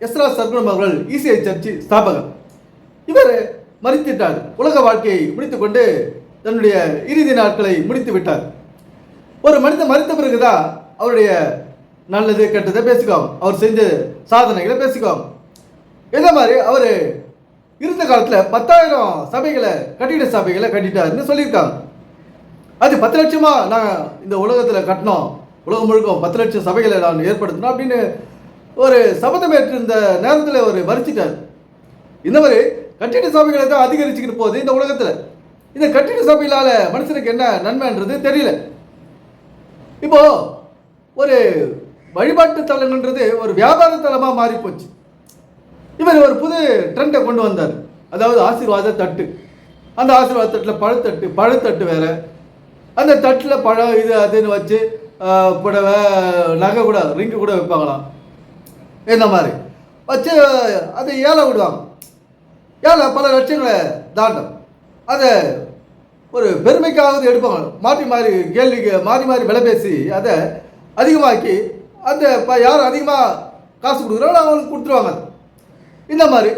Ezra Sargunam அவர்கள் ECI சர்ச்சி ஸ்தாபகர் இவர் மறித்திட்டார் உலக வாழ்க்கையை முடித்துக்கொண்டு தன்னுடைய இறுதி நாட்களை முடித்து விட்டார் ஒரு மனிதன் மறித்த பிறகுதான் அவருடைய நல்லது கெட்டதை பேசிக்குவோம் அவர் செஞ்ச சாதனைகளை பேசிக்குவோம் இதே மாதிரி அவர் இருந்த காலத்தில் பத்தாயிரம் சபைகளை கட்டிட சபைகளை கட்டிட்டாருன்னு சொல்லியிருக்காங்க. அது பத்து லட்சமா நான் இந்த உலகத்தில் கட்டினோம். உலகம் முழுக்க பத்து லட்சம் சபைகளை நான் ஏற்படுத்தினோம் அப்படின்னு ஒரு சபதம் ஏற்றிருந்த நேரத்தில் அவர் மறிச்சிட்டார் இந்த மாதிரி கட்டிட சபைகளை தான் அதிகரிச்சுக்கிட்டு போகுது இந்த உலகத்தில். இந்த கட்டிட சபையிலால மனுஷனுக்கு என்ன நன்மைன்றது தெரியல. இப்போ ஒரு வழிபாட்டு தலங்கன்றது ஒரு வியாபார தலமாக மாறிப்போச்சு. இவர் ஒரு புது ட்ரெண்டை கொண்டு வந்தார். அதாவது ஆசீர்வாத தட்டு. அந்த ஆசீர்வாத தட்டில் பழத்தட்டு பழத்தட்டு வேற. அந்த தட்டில் பழம் இது அதுன்னு வச்சு புடவை நகை கூட ரிங்கு கூட வைப்பாங்களாம் இந்த மாதிரி? வச்சு அதை ஏழை விடுவாங்க. ஏழை பல லட்சங்களை தாண்டும். அதை ஒரு பெருமைக்காவது எடுப்பாங்க. மாற்றி மாறி கேள்விக்கு மாறி மாறி விலை பேசி அதை அதிகமாக்கி அந்த இப்போ யார் அதிகமாக காசு கொடுக்குறாங்களோ அவங்களுக்கு கொடுத்துருவாங்க. அது. இந்த மாதிரி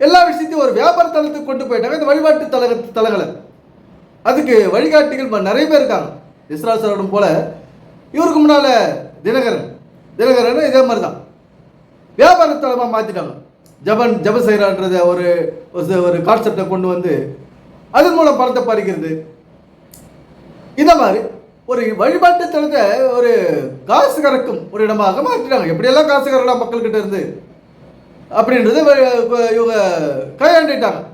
எல்லா விஷயத்தையும் ஒரு வியாபார தளத்துக்கு கொண்டு போயிட்டாங்க. இந்த வழிபாட்டு தல தலங்களை அதுக்கு வழிகாட்டிகள் நிறைய பேர் இருக்காங்க. இஸ்ராசரனும் போல இவருக்கு முன்னால் தினகரன். தினகரன் இதே மாதிரி தான். வியாபார தளமாக மாற்றிட்டாங்க ஜபன் ஜப ஒரு ஒரு- ஒரு கான்செப்டை கொண்டு வந்து அதன் மூலம் பணத்தை பறிக்கிறது. இந்த மாதிரி ஒரு வழிபாட்டு தளத்தை ஒரு காசு கறக்கும் ஒரு இடமாக மாற்றிட்டாங்க. எப்படியெல்லாம் காசு கறலாம் மக்கள்கிட்ட இருந்து? அப்படின்றது இவங்க கையாண்டிட்டாங்க.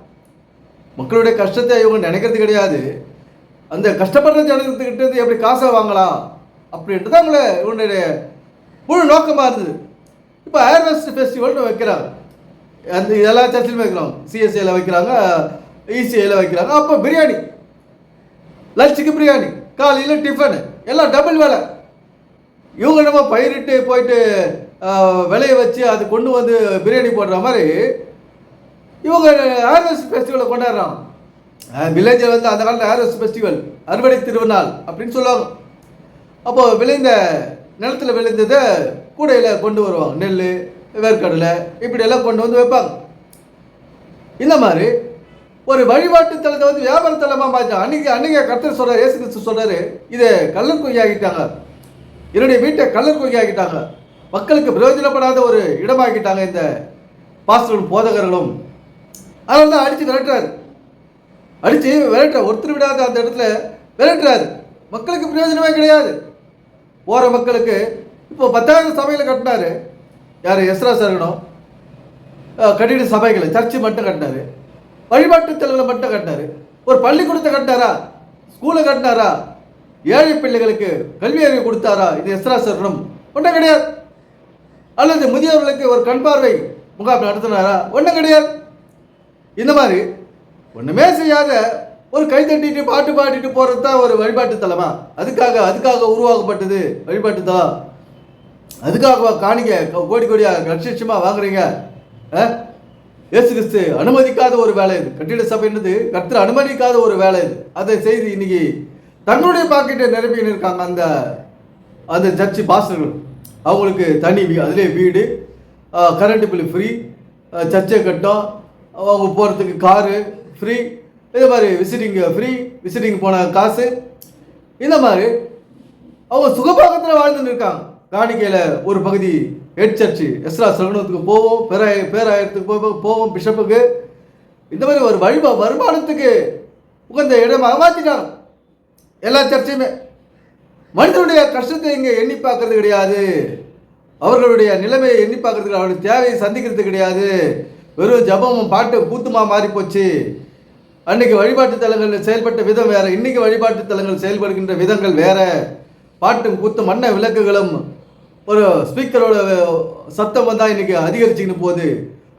மக்களுடைய கஷ்டத்தை இவங்க நினைக்கிறது கிடையாது. அந்த கஷ்டப்படுற ஜனத்துக்கிட்ட இருந்து எப்படி காசை வாங்கலாம்? அப்படின்றது அவங்கள இவனுடைய முழு நோக்கமாக இருந்தது. இப்போ ஹேர்வெஸ்ட் ஃபெஸ்டிவல்னு வைக்கிறாங்க. அந்த எல்லா சர்ச்சிலும் வைக்கிறாங்க சிஎஸ்சியில் வைக்கிறாங்க இசிஐயில் வைக்கிறாங்க. அப்போ பிரியாணி. லஞ்சுக்கு பிரியாணி காலையில் டிஃபனு எல்லாம் டபுள் வேலை. இவங்க நம்ம பயிரிட்டு போயிட்டு ஆஹ், விளைய வச்சு அது கொண்டு வந்து பிரியாணி போடுற மாதிரி இவங்க ஹார்வெஸ்ட் ஃபெஸ்டிவலை கொண்டாடுறாங்க. வில்லேஜில் வந்து அந்த காலத்தில் ஹார்வெஸ்ட் ஃபெஸ்டிவல் அறுவடை திருநாள் அப்படின்னு சொல்லுவாங்க. அப்போது விளைந்த நிலத்தில் விளைந்ததை கூடையில் கொண்டு வருவாங்க. நெல் வேர்க்கடலை இப்படியெல்லாம் கொண்டு வந்து வைப்பாங்க. இந்த மாதிரி ஒரு வழிபாட்டு தலத்தை வந்து வியாபார தலமாக மாற்றாங்க அன்றைக்கி அன்றைக்கி கர்த்தர் சொல்கிறார் இயேசு கிறிஸ்து சொல்கிறாரு இதை கள்ளர் கொய்யா ஆகிட்டாங்க என்னுடைய வீட்டை கள்ளர் கொய்யா ஆகிட்டாங்க மக்களுக்கு பிரயோஜனப்படாத ஒரு இடமாக்கிட்டாங்க இந்த பாஸ்டர்களும் போதகர்களும். அதனால தான் அடித்து விரட்டுறாரு. அடித்து விரட்டுற ஒருத்தர் விடாத அந்த இடத்துல விரட்டுறாரு. மக்களுக்கு பிரயோஜனமே கிடையாது. போகிற மக்களுக்கு இப்போ பத்தாயிரம் சபையில் கட்டினாரு. யார்? எஸ்ரா சரகணும் கட்டிட சபைகளை சர்ச்சு மட்டும் கட்டினாரு. வழிபாட்டு தலங்களை மட்டும் கட்டினாரு. ஒரு பள்ளிக்கூடத்தை கட்டினாரா? ஸ்கூலை கட்டினாரா? ஏழை பிள்ளைகளுக்கு கல்வி அறிவு கொடுத்தாரா? இது எஸ்ரா சரணம் ஒன்றும் கிடையாது. அல்லது முதியோர்களுக்கு ஒரு கண் பார்வை முகாம் நடத்தினாரா? ஒன்றும் கிடையாது. இந்த மாதிரி ஒன்றுமே செய்யாத ஒரு கை தட்டிட்டு பாட்டு பாடிட்டு போகிறது தான் ஒரு வழிபாட்டு தலமா? அதுக்காக அதுக்காக உருவாக்கப்பட்டது வழிபாட்டு தலம். அதுக்காக காணிக்க கோடி கோடியா லட்சமா வாங்குறீங்க? ஆ? இயேசு கிறிஸ்து அனுமதிக்காத ஒரு வேலை இது. கட்டிட சபைன்றது கர்த்தர் அனுமதிக்காத ஒரு வேலை இது. அதை செய்து இன்னைக்கு தன்னுடைய பாக்கெட்டை நிரப்பின்னு இருக்காங்க அந்த அந்த சர்ச்சு பாஸ்டர்கள். அவங்களுக்கு தனி வீ அதிலே வீடு கரண்ட் பில் ஃப்ரீ சர்ச்சை கட்டம் அவங்க போகிறதுக்கு காரு ஃப்ரீ இதே மாதிரி விசிட்டிங் ஃப்ரீ விசிட்டிங் போன காசு. இந்த மாதிரி அவங்க சுகபாகத்தில் வாழ்ந்துன்னு இருக்காங்க காணிக்கையில் ஒரு பகுதி ஹெட் சர்ச்சு எஸ்ரா சலனத்துக்கு போவோம் பேராய பேராயத்துக்கு போவோம் போவோம் பிஷப்புக்கு. இந்த மாதிரி ஒரு வழிபா வருமானத்துக்கு உகந்த இடமாக மாற்றிட்டாங்க எல்லா சர்ச்சையுமே. மனிதனுடைய கஷ்டத்தை இங்கே எண்ணி பார்க்கறது கிடையாது. அவர்களுடைய நிலைமையை எண்ணி பார்க்கறதுக்கு அவருடைய தேவையை சந்திக்கிறது கிடையாது. வெறும் ஜபமும் பாட்டு கூத்துமா மாறி போச்சு அன்னைக்கு வழிபாட்டு தலங்கள் செயல்பட்ட விதம் வேற இன்னைக்கு வழிபாட்டு தலங்கள் செயல்படுகின்ற விதங்கள் வேற. பாட்டும் கூத்தும் மண்ண விளக்குகளும் ஒரு ஸ்பீக்கரோட சத்தம் வந்தால் இன்னைக்கு அதிகரிச்சுக்கின்னு போகுது.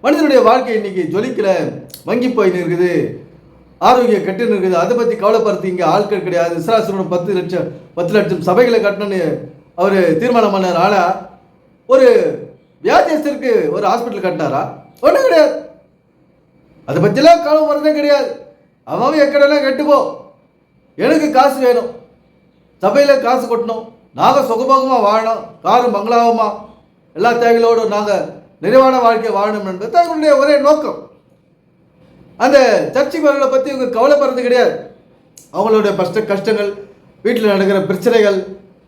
மனிதனுடைய வாழ்க்கை இன்னைக்கு ஜொலிக்கல வங்கி போய் இருக்குது ஆரோக்கியம் கட்டுன்னு இருக்குது அதை பற்றி கவலைப்படுத்தி இங்கே ஆட்கள் கிடையாது. விசுவாசனோட பத்து லட்சம் பத்து லட்சம் சபைகளை கட்டணும்னு அவர் தீர்மானம் பண்ணார். ஆனால் ஒரு வியாதியஸ்தருக்கு ஒரு ஹாஸ்பிட்டல் கட்டினாரா? ஒன்றும் கிடையாது. அதை பற்றிலாம் கவலைப்படுறதே கிடையாது. அவன் எக்கடெல்லாம் கெட்டுப்போ. எனக்கு காசு வேணும். சபையில் காசு கொட்டணும். நாங்கள் சுகபோகமாக வாழணும். காரும் பங்களாவுமா. எல்லா தேவைகளோடும் நாங்கள் நிறைவான வாழ்க்கை வாழணும் என்பது தங்களுடைய ஒரே நோக்கம். அந்த சர்ச்சைக்கு பற்றி இவங்க கவலைப்படுறது கிடையாது. அவங்களுடைய கஷ்ட கஷ்டங்கள் வீட்டில் நடக்கிற பிரச்சனைகள்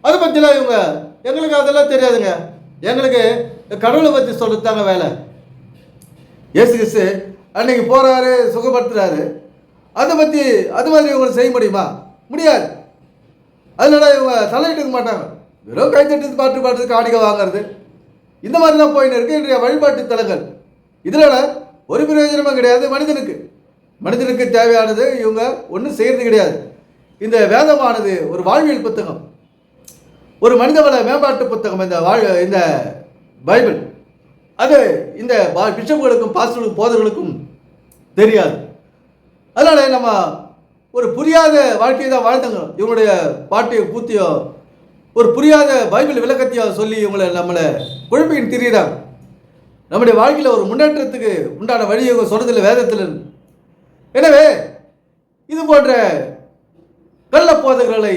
அதை பற்றிலாம் இவங்க எங்களுக்கு அதெல்லாம் தெரியாதுங்க. எங்களுக்கு கடவுளை பற்றி சொல்லித்தாங்க வேலை. இயேசு கிறிஸ்து அன்னைக்கு போகிறாரு சுகப்படுத்துகிறாரு அதை பற்றி அது மாதிரி இவங்க செய்ய முடியுமா? முடியாது. அதனால இவங்க தலையிட்டுக்க மாட்டாங்க. வெறும் கைத்தட்டு பாட்டு பாட்டு காணிக்க வாங்குறது. இந்த மாதிரிலாம் போயின்னு இருக்கு இன்றைய வழிபாட்டு தலங்கள். இதில் ஒரு பிரயோஜனமும் கிடையாது மனிதனுக்கு. மனிதனுக்கு தேவையானது இவங்க ஒன்றும் செய்கிறது கிடையாது. இந்த வேதமானது ஒரு வாழ்வியல் புத்தகம். ஒரு மனிதவள மேம்பாட்டு புத்தகம் இந்த வாழ் இந்த பைபிள். அது இந்த பா- பிஷப்புகளுக்கும் பாஸ்டர்களுக்கும் போதர்களுக்கும் தெரியாது. அதனால நம்ம ஒரு புரியாத வாழ்க்கையை தான் வாழ்ந்தாங்க இவங்களுடைய பாட்டையோ கூத்தியோ ஒரு புரியாத பைபிள் விளக்கத்தையோ சொல்லி இவங்களை நம்மளை குழப்பின்னு திரியிறாங்க நம்முடைய வாழ்க்கையில் ஒரு முன்னேற்றத்துக்கு உண்டான வழியை இவங்க சொல்கிறதில்ல வேதத்தில். எனவே இது போன்ற கள்ள போதகர்களை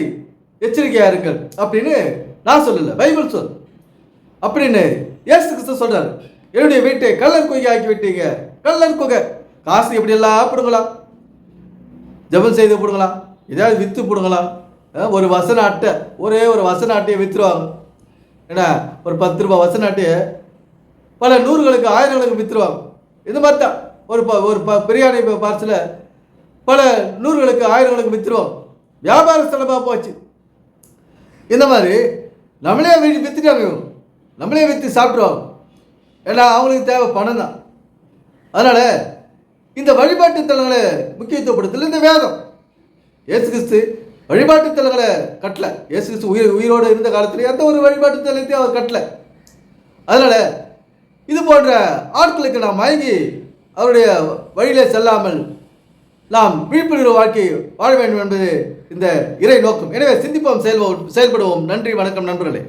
எச்சரிக்கையா இருங்கள் அப்படின்னு நான் சொல்லலை பைபிள் சொல். அப்படின்னு ஏசு கிறிஸ்து சொல்கிறார் என்னுடைய வீட்டை கள்ளர் குகை ஆக்கி விட்டீங்க கள்ளர் குகை. காசு எப்படி எல்லாம் பிடுங்கலாம்? ஜெபம் செய்து போடுங்களா? ஏதாவது விற்று போடுங்களா? ஒரு வசன அட்டை ஒரே ஒரு வசன அட்டையை விற்றுருவாங்க என்ன ஒரு பத்து ரூபாய் வசன அட்டையை பல நூறுகளுக்கு ஆயிரங்களுக்கு விற்றுருவாங்க இது மாதிரி தான். ஒரு ப ஒரு ப பிரியாணி பார்சல பல நூறுகளுக்கு ஆயிரங்களுக்கு விற்றுருவோம் வியாபார ஸ்தலமாக போச்சு. இந்த மாதிரி நம்மளே வீட்டு வித்துட்டாங்க இவங்க. நம்மளே விற்று சாப்பிட்ருவாங்க ஏன்னா அவங்களுக்கு தேவை பணம் தான். அதனால் இந்த வழிபாட்டு தலங்களை முக்கியத்துவப்படுத்தல இந்த வேதம். இயேசு கிறிஸ்து வழிபாட்டு தலங்களை கட்டல. இயேசு கிறிஸ்து உயிர் உயிரோடு இருந்த காலத்தில் எந்த ஒரு வழிபாட்டு தலத்தையும் அவர் கட்டல. அதனால் இது போன்ற ஆட்களுக்கு நாம் மயங்கி அவருடைய வழியிலே செல்லாமல் நாம் விழிப்புணர்வு வாழ்க்கை வாழ வேண்டும் என்பது இந்த இறை நோக்கம். எனவே சிந்திப்போம் செயல்போம் செயல்படுவோம். நன்றி வணக்கம் நண்பர்களே.